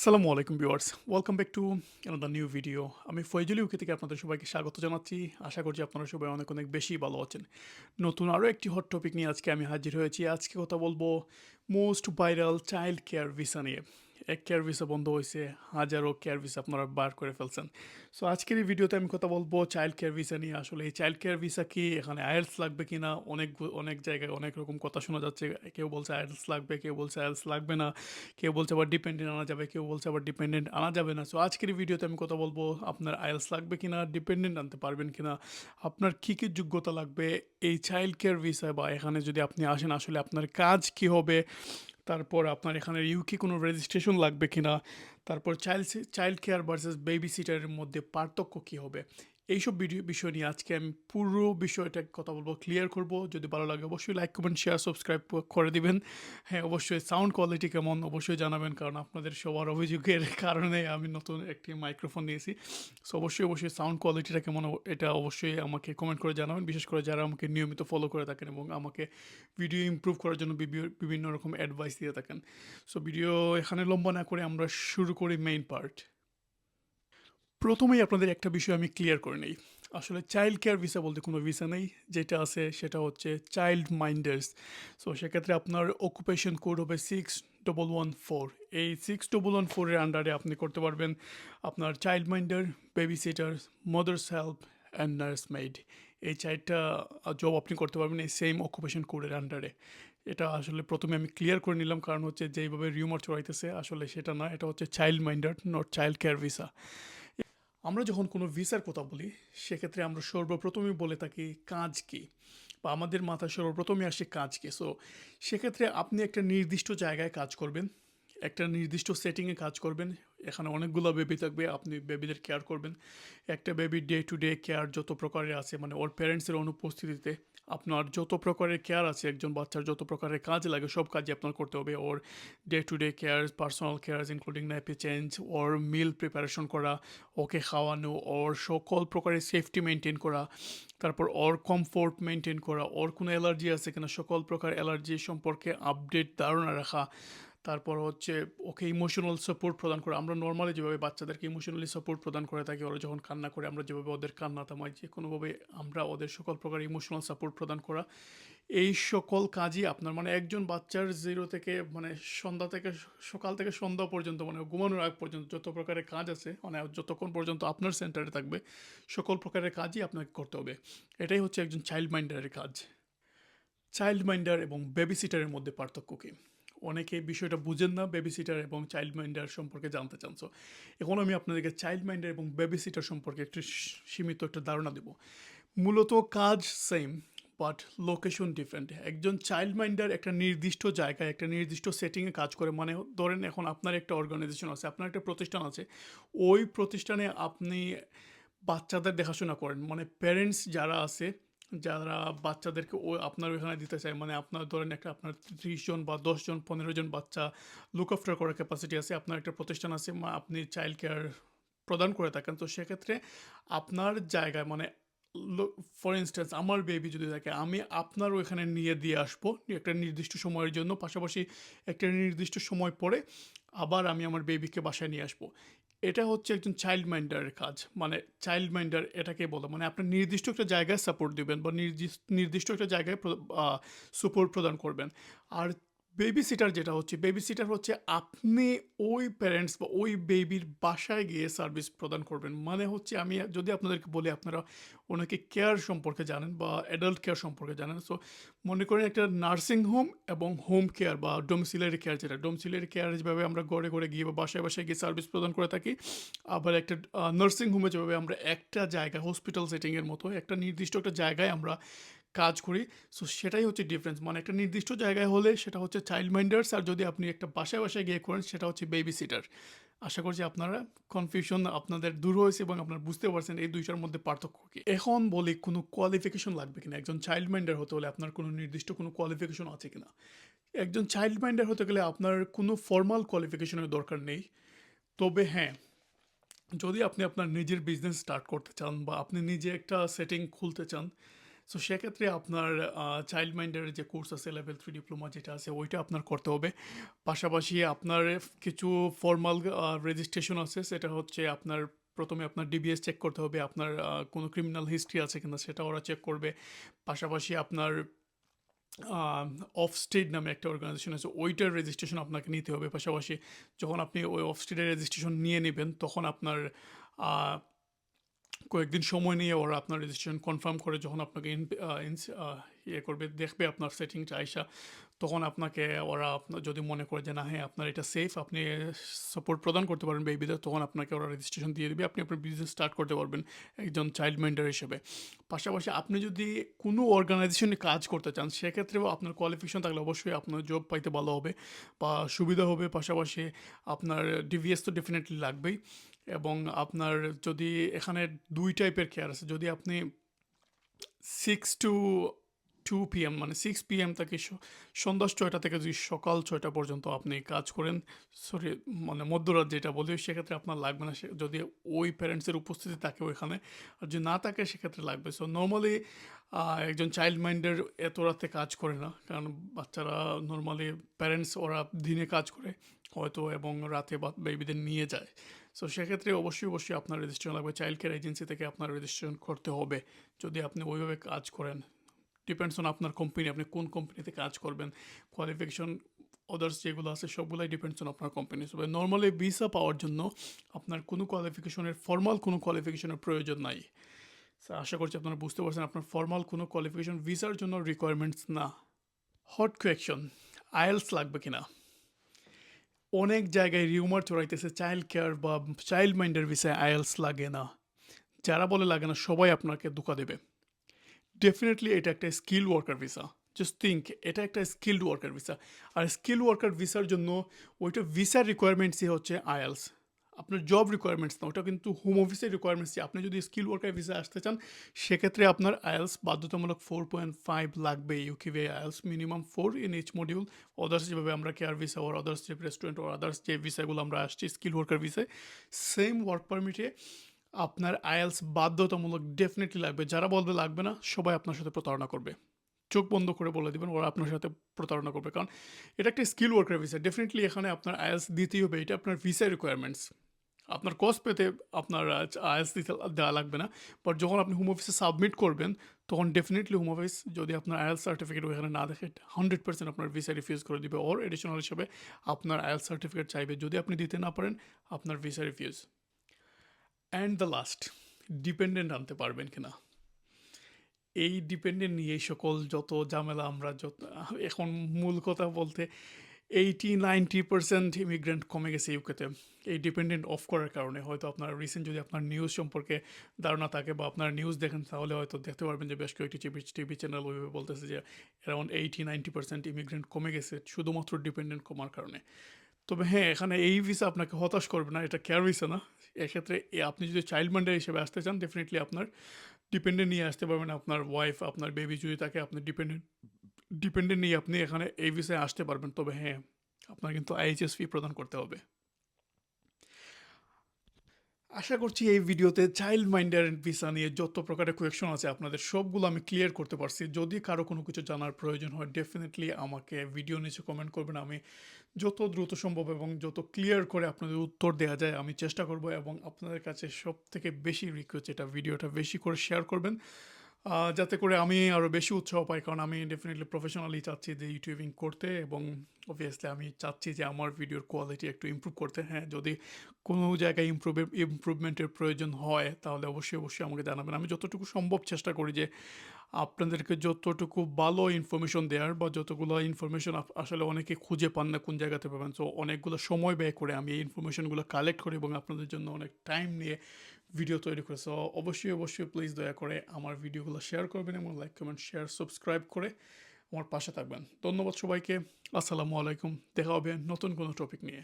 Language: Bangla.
আসসালামু আলাইকুম viewers welcome back to another new video আমি ফয়জুল ইউকে থেকে আপনাদের সবাইকে স্বাগত জানাচ্ছি। আশা করছি আপনারা সবাই অনেক অনেক বেশি ভালো আছেন। নতুন আরও একটি হট টপিক নিয়ে আজকে আমি হাজির হয়েছি। আজকে কথা বলব most viral child care visa নিয়ে। এক কেয়ার ভিসা বন্ধ হয়েছে, হাজারো কেয়ার ভিসা আপনারা বার করে ফেলছেন। সো আজকের এই ভিডিওতে আমি কথা বলব চাইল্ড কেয়ার ভিসা নিয়ে। আসলে এই চাইল্ড কেয়ার ভিসা কি, এখানে আয়েলস লাগবে কি না অনেক অনেক জায়গায় অনেক রকম কথা শোনা যাচ্ছে। কেউ বলছে আয়েলস লাগবে, কেউ বলছে আয়েলস লাগবে না। কেউ বলছে আবার ডিপেন্ডেন্ট আনা যাবে, কেউ বলছে আবার ডিপেন্ডেন্ট আনা যাবে না। সো আজকের এই ভিডিওতে আমি কথা বলব, আপনার আয়েলস লাগবে কি না ডিপেন্ডেন্ট আনতে পারবেন কি না আপনার কী কী যোগ্যতা লাগবে? এই চাইল্ড কেয়ার ভিসা বা এখানে যদি আপনি আসেন, আসলে আপনার কাজ কি হবে? তারপর আপনার এখানে ইউকে কোনো রেজিস্ট্রেশন লাগবে কি না তারপর child child care versus baby সিটারের মধ্যে পার্থক্য কী হবে? এইসব ভিডিও বিষয় নিয়ে আজকে আমি পুরো বিষয়টা কথা বলব ক্লিয়ার করব। যদি ভালো লাগে অবশ্যই লাইক কমেন্ট শেয়ার সাবস্ক্রাইব করে দিবেন। হ্যাঁ অবশ্যই সাউন্ড কোয়ালিটি কেমন অবশ্যই জানাবেন, কারণ আপনাদের সবার অভিযোগের কারণে আমি নতুন একটি মাইক্রোফোন নিয়েছি। সো অবশ্যই অবশ্যই সাউন্ড কোয়ালিটিটা কেমন এটা অবশ্যই আমাকে কমেন্ট করে জানাবেন। বিশেষ করে যারা আমাকে নিয়মিত ফলো করে থাকেন এবং আমাকে ভিডিও ইমপ্রুভ করার জন্য বিভিন্ন রকম অ্যাডভাইস দিয়ে থাকেন। সো ভিডিও এখানে লম্বা না করে আমরা শুরু করি মেইন পার্ট প্রথমেই আপনাদের একটা বিষয় আমি ক্লিয়ার করে নেই। আসলে চাইল্ড কেয়ার ভিসা বলতে কোনো ভিসা নেই। যেটা আছে সেটা হচ্ছে চাইল্ড মাইন্ডার্স সো সেক্ষেত্রে আপনার অকুপেশন কোড হবে সিক্স ডবল ওয়ান ফোর এই সিক্স ডবল ওয়ান ফোরের আন্ডারে আপনি করতে পারবেন আপনার child minder baby sitter mothers help and nurse maid এই চারটা জব আপনি করতে পারবেন এই সেম অকুপেশন কোডের আন্ডারে এটা আসলে প্রথমে আমি ক্লিয়ার করে নিলাম, কারণ হচ্ছে যেইভাবে রিউমার চড়াইতেছে আসলে সেটা না, এটা হচ্ছে child minder not child care visa আমরা যখন কোনো ভিসার কথা বলি, সেক্ষেত্রে আমরা সর্বপ্রথমে বলে থাকি, কাজ কী? বা আমাদের মাথায় সর্বপ্রথমে আসে কাজ কী? সো সেক্ষেত্রে আপনি একটা নির্দিষ্ট জায়গায় কাজ করবেন, একটা নির্দিষ্ট সেটিংয়ে কাজ করবেন, এখানে অনেকগুলো বেবি থাকবে, আপনি বেবিদের কেয়ার করবেন। একটা baby day to day care যত প্রকারের আছে মানে ওর প্যারেন্টসের অনুপস্থিতিতে আপনার যত প্রকারের কেয়ার আছে, একজন বাচ্চার যত প্রকারের কাজ লাগে, সব কাজই আপনার করতে হবে। ওর day to day care personal care including nappy change or meal preparation করা, ওকে খাওয়ানো, ওর সকল প্রকারের সেফটি মেনটেন করা, তারপর ওর কমফোর্ট মেনটেন করা, ওর কোনো অ্যালার্জি আছে কিনা, সকল প্রকার অ্যালার্জি সম্পর্কে আপডেট ধারণা রাখা তারপর হচ্ছে ওকে ইমোশনাল সাপোর্ট প্রদান করা। আমরা নর্মালি যেভাবে বাচ্চাদেরকে ইমোশনালি সাপোর্ট প্রদান করে থাকি, ওরা যখন কান্না করে, আমরা যেভাবে ওদের কান্না থামাই, যে কোনোভাবে আমরা ওদের সকল প্রকার ইমোশনাল সাপোর্ট প্রদান করা, এই সকল কাজই আপনার মানে একজন বাচ্চার জিরো থেকে মানে সন্ধ্যা থেকে সকাল থেকে সন্ধ্যা পর্যন্ত মানে ঘুমানোর আগ পর্যন্ত যত প্রকারের কাজ আছে মানে যতক্ষণ পর্যন্ত আপনার সেন্টারে থাকবে, সকল প্রকারের কাজই আপনাকে করতে হবে। এটাই হচ্ছে একজন চাইল্ড মাইন্ডারের কাজ। চাইল্ড মাইন্ডার এবং বেবি সিটারের মধ্যে পার্থক্য কী? অনেকে বিষয়টা বুঝেন না বেবি সিটার এবং চাইল্ড মাইন্ডার সম্পর্কে জানতে চান। সো এখন আমি আপনাদেরকে চাইল্ড মাইন্ডার এবং বেবি সিটার সম্পর্কে একটু সীমিত একটা ধারণা দেব। মূলত কাজ সেম বাট লোকেশন ডিফারেন্ট একজন চাইল্ড মাইন্ডার একটা নির্দিষ্ট জায়গায়, একটা নির্দিষ্ট সেটিংয়ে কাজ করে মানে ধরেন এখন আপনার একটা অর্গানাইজেশন আছে, আপনার একটা প্রতিষ্ঠান আছে। ওই প্রতিষ্ঠানে আপনি বাচ্চাদের দেখাশোনা করেন মানে প্যারেন্টস যারা আছে যারা বাচ্চাদেরকে ও আপনার ওইখানে দিতে চায় মানে আপনার ধরেন একটা আপনার ত্রিশ জন বা দশ জন, পনেরো জন বাচ্চা লুক আফটার করার ক্যাপাসিটি আছে, আপনার একটা প্রতিষ্ঠান আছে আপনি চাইল্ড কেয়ার প্রদান করে থাকেন, তো সেক্ষেত্রে আপনার জায়গায় মানে ফর ইনস্ট্যান্স আমার বেবি যদি থাকে, আমি আপনার ওইখানে নিয়ে দিয়ে আসব একটা নির্দিষ্ট সময়ের জন্য, পাশাপাশি একটা নির্দিষ্ট সময় পরে আবার আমি আমার বেবিকে বাসায় নিয়ে আসব। এটা হচ্ছে একজন চাইল্ড মাইন্ডারের কাজ। মানে চাইল্ড মাইন্ডার এটাকে বলে মানে আপনি নির্দিষ্ট একটা জায়গায় সাপোর্ট দিবেন বা নির্দিষ্ট একটা জায়গায় সুপোর্ট প্রদান করবেন। আর বেবি সিটার যেটা হচ্ছে বেবি সিটার হচ্ছে আপনি ওই প্যারেন্টস বা ওই বেবির বাসায় গিয়ে সার্ভিস প্রদান করবেন। মানে হচ্ছে আমি যদি আপনাদেরকে বলি, আপনারা ওনাকে কেয়ার সম্পর্কে জানেন বা অ্যাডাল্ট কেয়ার সম্পর্কে জানেন। সো মনে করেন একটা নার্সিং হোম এবং হোম কেয়ার বা ডোমসিলারি কেয়ার যেটা ডোমসিলারি কেয়ার যেভাবে আমরা ঘরে ঘরে গিয়ে বা বাসায় বাসায় গিয়ে সার্ভিস প্রদান করে থাকি, আবার একটা নার্সিং হোমে যেভাবে আমরা একটা জায়গায় হসপিটাল সেটিংয়ের মতো একটা নির্দিষ্ট একটা জায়গায় আমরা কাজ করি। সো সেটাই হচ্ছে ডিফারেন্স মানে একটা নির্দিষ্ট জায়গায় হলে সেটা হচ্ছে চাইল্ড মাইন্ডার্স আর যদি আপনি একটা বাসায় বাসায় গিয়ে করেন, সেটা হচ্ছে বেবি সিটার আশা করছি আপনারা কনফিউশন আপনাদের দূর হয়েছে এবং আপনারা বুঝতে পারছেন এই দুইটার মধ্যে পার্থক্য কী। এখন বলি, কোনো কোয়ালিফিকেশন লাগবে কিনা? একজন চাইল্ড মাইন্ডার হতে হলে আপনার কোনো নির্দিষ্ট কোনো কোয়ালিফিকেশন আছে কিনা? একজন চাইল্ড মাইন্ডার হতে গেলে আপনার কোনো ফর্মাল কোয়ালিফিকেশনের দরকার নেই। তবে হ্যাঁ যদি আপনি আপনার নিজের বিজনেস স্টার্ট করতে চান বা আপনি নিজে একটা সেটিং খুলতে চান সো সেক্ষেত্রে আপনার চাইল্ড মাইন্ডের যে কোর্স আছে লেভেল থ্রি ডিপ্লোমা যেটা আছে, ওইটা আপনার করতে হবে। পাশাপাশি আপনার কিছু ফর্মাল রেজিস্ট্রেশন আছে, সেটা হচ্ছে আপনার প্রথমে আপনার ডিবিএস চেক করতে হবে, আপনার কোনো ক্রিমিনাল হিস্ট্রি আছে কিনা সেটা ওরা চেক করবে। পাশাপাশি আপনার অফ স্টেট নামে একটা অর্গানাইজেশন আছে, ওইটার রেজিস্ট্রেশন আপনাকে নিতে হবে। পাশাপাশি যখন আপনি ওই অফ স্টেটের রেজিস্ট্রেশন নিয়ে নেবেন, তখন আপনার কয়েকদিন সময় নিয়ে ওরা আপনার রেজিস্ট্রেশন কনফার্ম করে যখন আপনাকে ইয়ে করবে, দেখবে আপনার সেটিংটা আইসা, তখন আপনাকে ওরা আপনার যদি মনে করে যে না হ্যাঁ আপনার এটা সেফ আপনি সাপোর্ট প্রদান করতে পারবেন বেবিদের তখন আপনাকে ওরা রেজিস্ট্রেশন দিয়ে দেবে, আপনি আপনার বিজনেস স্টার্ট করতে পারবেন একজন চাইল্ড মেন্টার হিসেবে। পাশাপাশি আপনি যদি কোনো অর্গানাইজেশনে কাজ করতে চান, সেক্ষেত্রেও আপনার কোয়ালিফিকেশন থাকলে অবশ্যই আপনার জব পাইতে ভালো হবে বা সুবিধা হবে। পাশাপাশি আপনার ডিভিএস তো ডেফিনেটলি লাগবেই। এবং আপনার যদি এখানে দুই টাইপের কেয়ার আছে, যদি আপনি সিক্স টু টু পিএম মানে সিক্স পিএম থেকে সন্ধ্যা ছয়টা থেকে যদি সকাল ছয়টা পর্যন্ত আপনি কাজ করেন সরি মানে মধ্যরাত যেটা বলি, সেক্ষেত্রে আপনার লাগবে না যদি ওই প্যারেন্টসের উপস্থিতি থাকে ওইখানে। আর যদি না থাকে, সেক্ষেত্রে লাগবে। সো নর্মালি একজন চাইল্ড মাইন্ডের এত রাতে কাজ করে না, কারণ বাচ্চারা নর্মালি প্যারেন্টস ওরা দিনে কাজ করে। হয়তো এবং রাতে বা বেবিদের নিয়ে যায়। সো সেক্ষেত্রে অবশ্যই অবশ্যই আপনার রেজিস্ট্রেশন লাগবে। চাইল্ড কেয়ার এজেন্সি থেকে আপনার রেজিস্ট্রেশন করতে হবে। যদি আপনি ওইভাবে কাজ করেন ডিপেন্ডস অন আপনার কোম্পানি আপনি কোন কোম্পানিতে কাজ করবেন। কোয়ালিফিকেশন আদার্স যেগুলো আছে, সবগুলাই ডিপেন্ডস অন আপনার কোম্পানি তবে নর্মালি ভিসা পাওয়ার জন্য আপনার কোনো কোয়ালিফিকেশনের ফর্মাল কোনো কোয়ালিফিকেশনের প্রয়োজন নাই। আশা করছি আপনারা বুঝতে পারছেন, আপনার ফর্মাল কোনো কোয়ালিফিকেশন ভিসার জন্য রিকোয়ারমেন্টস না। হট কোয়েকশন আইএলস লাগবে কিনা? অনেক জায়গায় রিউমার চড়াইতেছে চাইল্ড কেয়ার বা চাইল্ড মাইন্ডের ভিসায় আইএলস লাগে না। যারা বলে লাগে না, সবাই আপনাকে ধোকা দেবে। ডেফিনেটলি এটা একটা skill worker visa just think এটা একটা স্কিল্ড ওয়ার্কার ভিসা আর স্কিল ওয়ার্কার ভিসার জন্য ওইটা ভিসার রিকোয়ারমেন্টসই হচ্ছে আইএলস আপনার জব রিকোয়ারমেন্টস না, ওটা কিন্তু হোম অফিসের রিকোয়ারমেন্টস আপনি যদি স্কিল ওয়ার্কার ভিসা আসতে চান, সেক্ষেত্রে আপনার আইএলস বাধ্যতামূলক ফোর পয়েন্ট ফাইভ লাগবে ইউকিভে IELTS minimum four in each module others যেভাবে আমরা কেয়ার ভিসা ওর আদার্স যে রেস্টুরেন্ট ওর আদার্স যে ভিসাগুলো আমরা আসছি স্কিল ওয়ার্কার ভিসায় সেম ওয়ার্ক পারমিটে আপনার আইএলস বাধ্যতামূলক ডেফিনেটলি লাগবে। যারা বলবে লাগবে না, সবাই আপনার সাথে প্রতারণা করবে। চোখ বন্ধ করে বলে দিবেন, ওরা আপনার সাথে প্রতারণা করবে। কারণ এটা একটা স্কিল ওয়ার্কার ভিসা ডেফিনেটলি এখানে আপনার আইএলস দিতেই হবে, এটা আপনার ভিসা রিকোয়ারমেন্টস আপনার কস্ট পেতে আপনার আইএলস দিতে দেওয়া লাগবে না। বাট যখন আপনি হোম অফিসে সাবমিট করবেন, তখন ডেফিনেটলি হোম অফিস যদি আপনার আইএলস সার্টিফিকেট ওখানে না দেখে হান্ড্রেড পার্সেন্ট আপনার ভিসা রিফিউজ করে দিবে। ওর এডিশনাল হিসেবে আপনার আইএলস সার্টিফিকেট চাইবে। যদি আপনি দিতে না পারেন, আপনার visa refuse and the last dependent আনতে পারবেন কিনা এই ডিপেন্ডেন্ট নিয়ে সকল যত ঝামেলা আমরা, যত, এখন মূল কথা বলতে এইটি নাইনটি পার্সেন্ট ইমিগ্রেন্ট কমে গেছে ইউকেতে এই ডিপেন্ডেন্ট অফ করার কারণে হয়তো আপনার রিসেন্ট যদি আপনার নিউজ সম্পর্কে ধারণা থাকে বা আপনার নিউজ দেখেন, তাহলে হয়তো দেখতে পারবেন যে বেশ কয়েকটি টিভি টিভি চ্যানেল ওইভাবে বলতেছে যে around eighty ninety percent immigrant কমে গেছে, শুধুমাত্র ডিপেন্ডেন্ট কমার কারণে। তবে হ্যাঁ এখানে এই ভিসা আপনাকে হতাশ করবে না, এটা কেয়ার ভিসা না। এক্ষেত্রে আপনি যদি চাইল্ড মাইন্ডার হিসেবে আসতে চান ডেফিনেটলি আপনার ডিপেন্ডেন্ট নিয়ে আসতে পারবেন, আপনার ওয়াইফ আপনার বেবি যদি থাকে, আপনি ডিপেন্ডেন্ট ডিপেন্ডেন্ট নিয়ে আপনি এখানে এই বিষয়ে আসতে পারবেন। তবে হ্যাঁ আপনার কিন্তু আইএইচএস ফি প্রদান করতে হবে। আশা করছি এই ভিডিওতে চাইল্ড মাইন্ডের ভিসা নিয়ে যত প্রকারের কোয়েকশন আছে আপনাদের সবগুলো আমি ক্লিয়ার করতে পারছি। যদি কারও কোনো কিছু জানার প্রয়োজন হয় ডেফিনেটলি আমাকে ভিডিও নিচে কমেন্ট করবেন। আমি যত দ্রুত সম্ভব এবং যত ক্লিয়ার করে আপনাদের উত্তর দেওয়া যায়, আমি চেষ্টা করব এবং আপনাদের কাছে সব থেকে বেশি রিকোয়েস্ট এটা ভিডিওটা বেশি করে শেয়ার করবেন। যাতে করে আমি আরও বেশি উৎসাহ পাই, কারণ আমি ডেফিনেটলি প্রফেশনালি চাচ্ছি যে ইউটিউবিং করতে এবং অবভিয়াসলি আমি চাচ্ছি যে আমার ভিডিওর কোয়ালিটি একটু ইমপ্রুভ করতে। হ্যাঁ যদি কোনো জায়গায় ইমপ্রুভের ইমপ্রুভমেন্টের প্রয়োজন হয়, তাহলে অবশ্যই অবশ্যই আমাকে জানাবেন। আমি যতটুকু সম্ভব চেষ্টা করি যে আপনাদেরকে যতটুকু ভালো ইনফরমেশন দেওয়ার বা যতগুলো ইনফরমেশন আসলে অনেকে খুঁজে পান না কোন জায়গাতে পাবেন। সো অনেকগুলো সময় ব্যয় করে আমি এই ইনফরমেশনগুলো কালেক্ট করি এবং আপনাদের জন্য অনেক টাইম নিয়ে ভিডিও তৈরি করে সো অবশ্যই অবশ্যই প্লিজ দয়া করে আমার ভিডিওগুলো শেয়ার করবেন এবং লাইক কমেন্ট শেয়ার সাবস্ক্রাইব করে আমার পাশে থাকবেন। ধন্যবাদ সবাইকে। আসসালামু আলাইকুম। দেখা হবে নতুন কোনো টপিক নিয়ে।